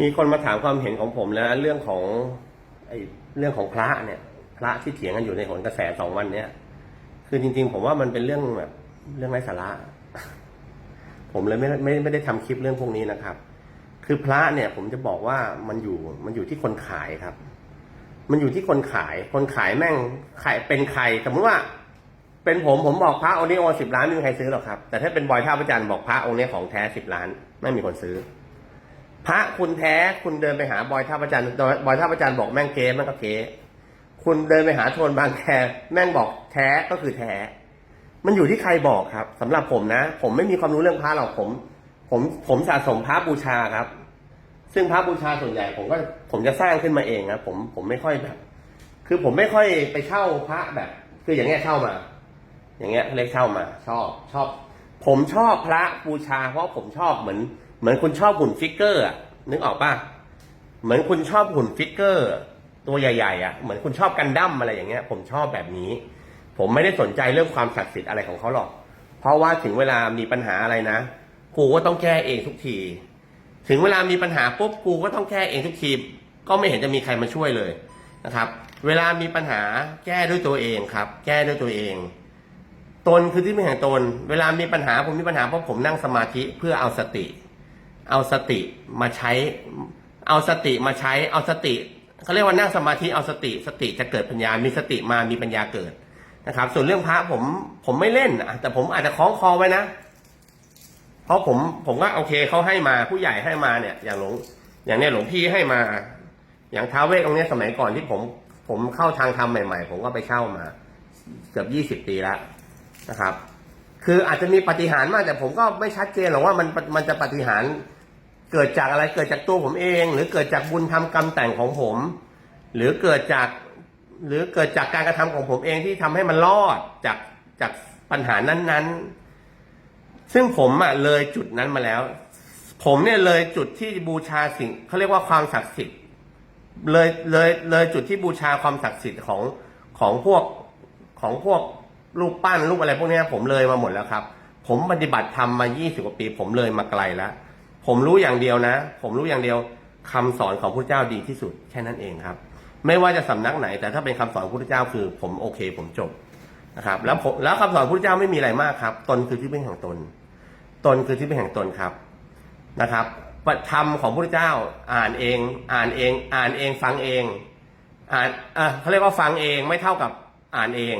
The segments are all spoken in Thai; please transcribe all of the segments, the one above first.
มีคนมาถามความเห็นของผมแล้วเรื่องของไอ้เรื่องของพระเนี่ย พระที่เถียงกันอยู่ในหนกระแสสองวันเนี้ยคือจริง ๆ ผมว่ามันเป็นเรื่องแบบเรื่องไร้สาระ ผมเลยไม่ไม่ไม่ได้ทำคลิปเรื่องพวกนี้นะครับ คือพระเนี่ย ผมจะบอกว่ามันอยู่มันอยู่ที่คนขายครับ มันอยู่ที่คนขาย คนขายแม่งขายเป็นใครสมมติว่า เป็นผมผมบอกพระองค์นี้องค์สิบล้านไม่มีใครซื้อหรอกครับ แต่ถ้าเป็นบอยท่าประจันทร์บอกพระองค์นี้ของแท้สิบล้าน ไม่มีคนซื้อ พระคุณแท้คุณเดินไปหาบอยท่าประจันบอยท่าประจันบอกแม่งเก๊แม่งก็เก๊คุณเดินไปหาโทนบางแคแม่งบอกแท้ก็คือแท้ มันอยู่ที่ใครบอกครับสำหรับผมนะ ผมไม่มีความรู้เรื่องพระหรอกผม ผมผมสะสมพระบูชาครับ ซึ่งพระบูชาส่วนใหญ่ ผมก็ผมจะสร้างขึ้นมาเองนะผมผมไม่ค่อยแบบ คือผมไม่ค่อยไปเช่าพระแบบ คืออย่างเงี้ยเช่ามา อย่างเงี้ยเรียกเช่ามา ชอบชอบ ผมชอบพระบูชา เพราะผมชอบเหมือน เหมือนคุณชอบหุ่นฟิกเกอร์อะนึกออกป่ะเหมือนคุณชอบหุ่นฟิกเกอร์ ตัวใหญ่ๆอะเหมือนคุณชอบกันดั้มอะไรอย่างเงี้ย ผมชอบแบบนี้ ผมไม่ได้สนใจเรื่องความศักดิ์สิทธิ์อะไรของเขาหรอก เพราะว่าถึงเวลามีปัญหาอะไรนะกูก็ต้องแก้เองทุกที ถึงเวลามีปัญหาปุ๊บกูก็ต้องแก้เองทุกทีก็ไม่เห็นจะมีใครมาช่วยเลยนะครับ เวลามีปัญหาแก้ด้วยตัวเองครับ แก้ด้วยตัวเอง ตนคือที่ม่แห่งตน เวลามีปัญหาผมมีปัญหาเพราะผมนั่งสมาธิเพื่อเอาสติ เอาสติมาใช้ เอาสติมาใช้ เอาสติเขาเรียกว่านั่งสมาธิเอาสติ สติจะเกิดปัญญา มีสติมามีปัญญาเกิดนะครับ ส่วนเรื่องพระผมผมไม่เล่นแต่ผมอาจจะคล้องคอไว้นะ เพราะผมผมก็โอเคเขาให้มาผู้ใหญ่ให้มาเนี่ย อย่างหลวงอย่างเนี้ยหลวงพี่ให้มา อย่างท้าเวสองเนี้ยสมัยก่อนที่ผมผมเข้าทางธรรมใหม่ ๆ ผมก็ไปเช่ามา เกือบยี่สิบปีแล้วนะครับ คืออาจจะมีปฏิหารมากแต่ผมก็ไม่ชัดเจนหรอกว่ามันมันจะปฏิหารเกิดจากอะไรเกิดจากตัวผมเอง หรือเกิดจากบุญทำกรรมแต่งของผม หรือเกิดจากหรือเกิดจากการกระทำของผมเองที่ทำให้มันรอดจากจากปัญหานั้นๆ ซึ่งผมอะเลยจุดนั้นมาแล้ว ผมเนี่ยเลยจุดที่บูชาสิ่งเขาเรียกว่าความศักดิ์สิทธิ์เลยเลยเลยจุดที่บูชาความศักดิ์สิทธิ์ของของพวกของพวก รูปปั้นรูปอะไรพวกนี้ผมเลยมาหมดแล้วครับ ผมปฏิบัติธรรมมา20กว่าปีผมเลยมาไกลแล้ว ผมรู้อย่างเดียวนะ ผมรู้อย่างเดียวคำสอนของพระเจ้าดีที่สุดแค่นั้นเองครับ ไม่ว่าจะสำนักไหน แต่ถ้าเป็นคำสอนพระเจ้าคือผมโอเค ผมจบนะครับ แล้วผมแล้วคำสอนพระเจ้าไม่มีอะไรมากครับ ตนคือที่พึ่งแห่งตน ตนคือที่พึ่งแห่งตนครับนะครับปธรรมของพระเจ้าอ่านเอง อ่านเอง อ่านเองฟังเอง อ่านเออเขาเรียกว่าฟังเองไม่เท่ากับอ่านเอง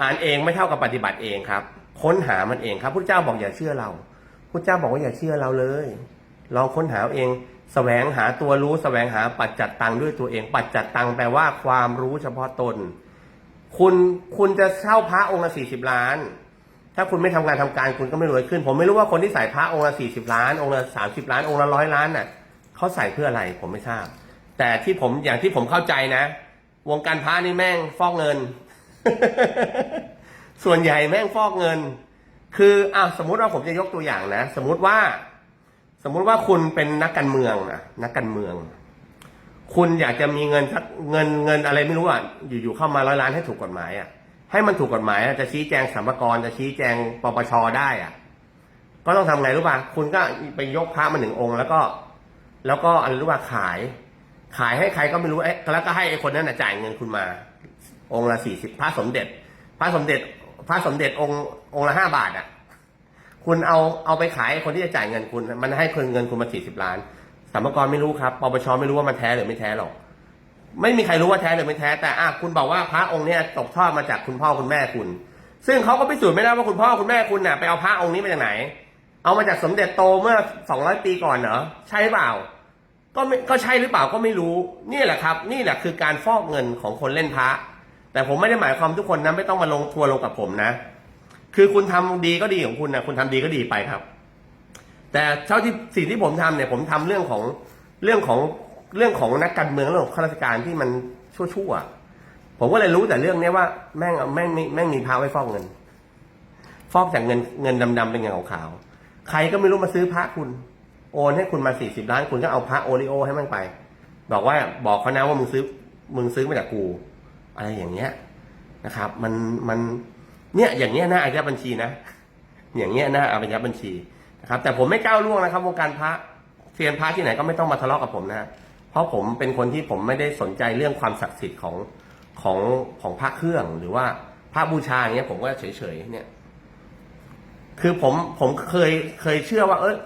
อ่านเองไม่เท่ากับปฏิบัติเองครับ ค้นหามันเองครับพระเจ้าบอกอย่าเชื่อเราพระเจ้าบอกว่าอย่าเชื่อเราเลยลองค้นหาเอาเองแสวงหาตัวรู้แสวงหาปัจจัดตังด้วยตัวเอง ปัจจัดตังแปลว่าความรู้เฉพาะตน คุณคุณจะเช่าพระองค์ละสี่สิบล้าน ถ้าคุณไม่ทำงานทำการคุณก็ไม่รวยขึ้น ผมไม่รู้ว่าคนที่ใส่พระองค์ละสี่สิบล้าน องค์ละสามสิบล้านองค์ละร้อยล้านน่ะเขาใส่เพื่ออะไรผมไม่ทราบ แต่ที่ผมอย่างที่ผมเข้าใจนะ วงการพระนี่แม่งฟอกเงิน ส่วนใหญ่แม่งฟอกเงิน คืออะสมมุติว่าผมจะยกตัวอย่างนะ สมมุติว่า สมมุติว่าคุณเป็นนักการเมืองนะนักการเมือง คุณอยากจะมีเงินสักเงินเงินอะไรไม่รู้อะอยู่ๆเข้ามาร้อยล้านให้ถูกกฎหมายอะให้มันถูกกฎหมายจะชี้แจงสรรพากรจะชี้แจงปปชได้อะ ก็ต้องทำไงรู้ป่ะคุณก็ไปยกพระมาหนึ่งองค์ แล้วก็ แล้วก็อะไรรู้ป่ะขาย ขายให้ใครก็ไม่รู้เอ๊ะแล้วก็ให้ไอ้คนนั้นนะจ่ายเงินคุณมา องค์ละสี่สิบพระสมเด็จ พระสมเด็จ พระสมเด็จองค์องค์ละห้าบาทอะ คุณเอาเอาไปขายคนที่จะจ่ายเงินคุณ มันให้คนเงินคุณมาสี่สิบล้านสรรพากรไม่รู้ครับปปชไม่รู้ว่ามันแท้หรือไม่แท้หรอก ไม่มีใครรู้ว่าแท้หรือไม่แท้ แต่อะคุณบอกว่าพระองค์เนี้ยตกทอดมาจากคุณพ่อคุณแม่คุณ ซึ่งเขาก็พิสูจน์ไม่ได้ว่าคุณพ่อคุณแม่คุณน่ะไปเอาพระองค์นี้มาจากไหน เอามาจากสมเด็จโตเมื่อสองร้อยปีก่อนเหรอใช่หรือเปล่าก็ไม่ก็ใช่หรือเปล่าก็ไม่รู้ นี่แหละครับ นี่แหละคือการฟอกเงินของคนเล่นพระ แต่ผมไม่ได้หมายความทุกคนนะไม่ต้องมาลงทัวร์ลงกับผมนะ คือคุณทำดีก็ดีของคุณนะคุณทำดีก็ดีไปครับ แต่เท่าที่สิ่งที่ผมทำเนี่ยผมทำเรื่องของเรื่องของเรื่องของนักการเมืองเรื่องของข้าราชการที่มันชั่วๆผมก็เลยรู้แต่เรื่องเนี้ยว่าแม่งแม่งมีแม่งมีพาไว้ฟอกเงิน ฟอกจากเงินเงินดำๆเป็นเงินขาวๆใครก็ไม่รู้มาซื้อพระคุณ โอนให้คุณมาสี่สิบล้าน คุณก็เอาพระโอริโอให้มันไป บอกว่าบอกเขานะว่ามึงซื้อมึงซื้อมาจากกู อะไรอย่างเงี้ยนะครับ มันมันเนี่ยอย่างเงี้ยน่าอายัดบัญชีนะอย่างเงี้ยน่าอายัดบัญชีนะครับ แต่ผมไม่ก้าวล่วงนะครับวงการพระเซียนพระที่ไหนก็ไม่ต้องมาทะเลาะกับผมนะเพราะผมเป็นคนที่ผมไม่ได้สนใจเรื่องความศักดิ์สิทธิ์ของของของพระเครื่องหรือว่าพระบูชาอย่างเงี้ยผมก็เฉยๆเนี่ย คือผมผมเคยเคยเชื่อว่า เออ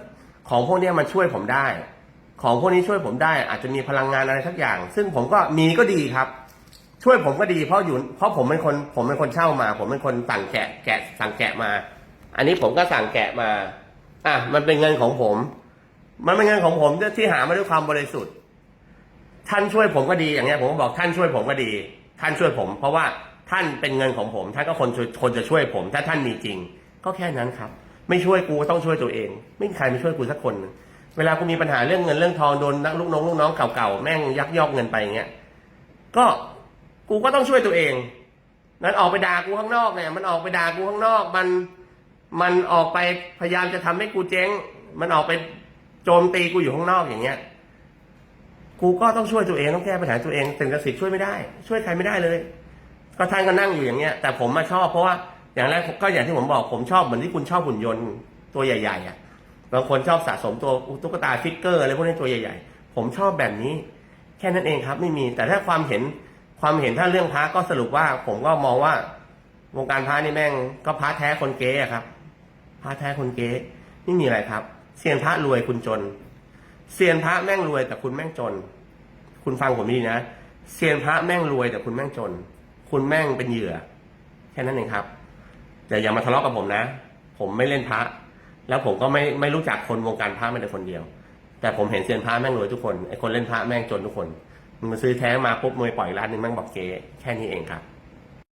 ของพวกนี้มันช่วยผมได้ ของพวกนี้ช่วยผมได้ อาจจะมีพลังงานอะไรสักอย่าง ซึ่งผมก็มีก็ดีครับ ช่วยผมก็ดีเพราะอยู่เพราะผมเป็นคนผมเป็นคนเช่ามา ผมเป็นคนสั่งแกะแกะสั่งแกะมา อันนี้ผมก็สั่งแกะมา อะมันเป็นเงินของผม มันเป็นเงินของผมที่หามาด้วยความบริสุทธิ์ ท่านช่วยผมก็ดีอย่างเงี้ยผมก็บอกท่านช่วยผมก็ดี ท่านช่วยผม เพราะว่าท่านเป็นเงินของผมท่านก็คนคนจะช่วยผม ถ้าท่านมีจริง ก็แค่นั้นครับ ไม่ช่วยกูต้องช่วยตัวเอง ไม่มีใครมาช่วยกูสักคนเวลากูมีปัญหาเรื่องเงินเรื่องทองโดนนักลูกน้องลูกน้องเก่าๆแม่งยักยอกเงินไปอย่างเงี้ยก็ กูก็ต้องช่วยตัวเอง นั้นออกไปด่ากูข้างนอกเนี่ย มันออกไปด่ากูข้างนอก มัน มันออกไปพยายามจะทำให้กูเจ๊ง มันออกไปโจมตีกูอยู่ข้างนอกอย่างเงี้ย กูก็ต้องช่วยตัวเองต้องแก้ปัญหาตัวเองเป็นกสิทธิ์ช่วยไม่ได้ ช่วยใครไม่ได้เลย ก็ท่านก็นั่งอยู่อย่างเงี้ย แต่ผมมาชอบเพราะว่าอย่างแรกก็อย่างที่ผมบอกผมชอบเหมือนที่คุณชอบหุ่นยนต์ตัวใหญ่ๆอะบางคนชอบสะสมตัวตุ๊กตาฟิกเกอร์อะไรพวกนี้ตัวใหญ่ ๆ ผมชอบแบบนี้ แค่นั้นเองครับ ไม่มีแต่ถ้าความเห็น ความเห็นถ้าเรื่องพระก็สรุปว่า ผมก็มองว่าวงการพระนี่แม่ง ก็พระแท้คนเก๊อะครับพระแท้คนเก๊ไม่มีอะไรครับเซียนพระรวยคุณจนเซียนพระแม่งรวยแต่คุณแม่งจน คุณฟังผมดีนะเซียนพระแม่งรวยแต่คุณแม่งจน คุณแม่งเป็นเหยื่อ แค่นั้นเองครับ แต่อย่ามาทะเลาะกับผมนะ ผมไม่เล่นพระ แล้วผมก็ไม่ไม่รู้จักคนวงการพระไม่แต่คนเดียว แต่ผมเห็นเซียนพระแม่งรวยทุกคนไอ้คนเล่นพระแม่งจนทุกคน มึงมาซื้อแท้มาปุ๊บมวยปล่อยร้านหนึ่งแม่งบอกเก๊แค่นี้เองครับ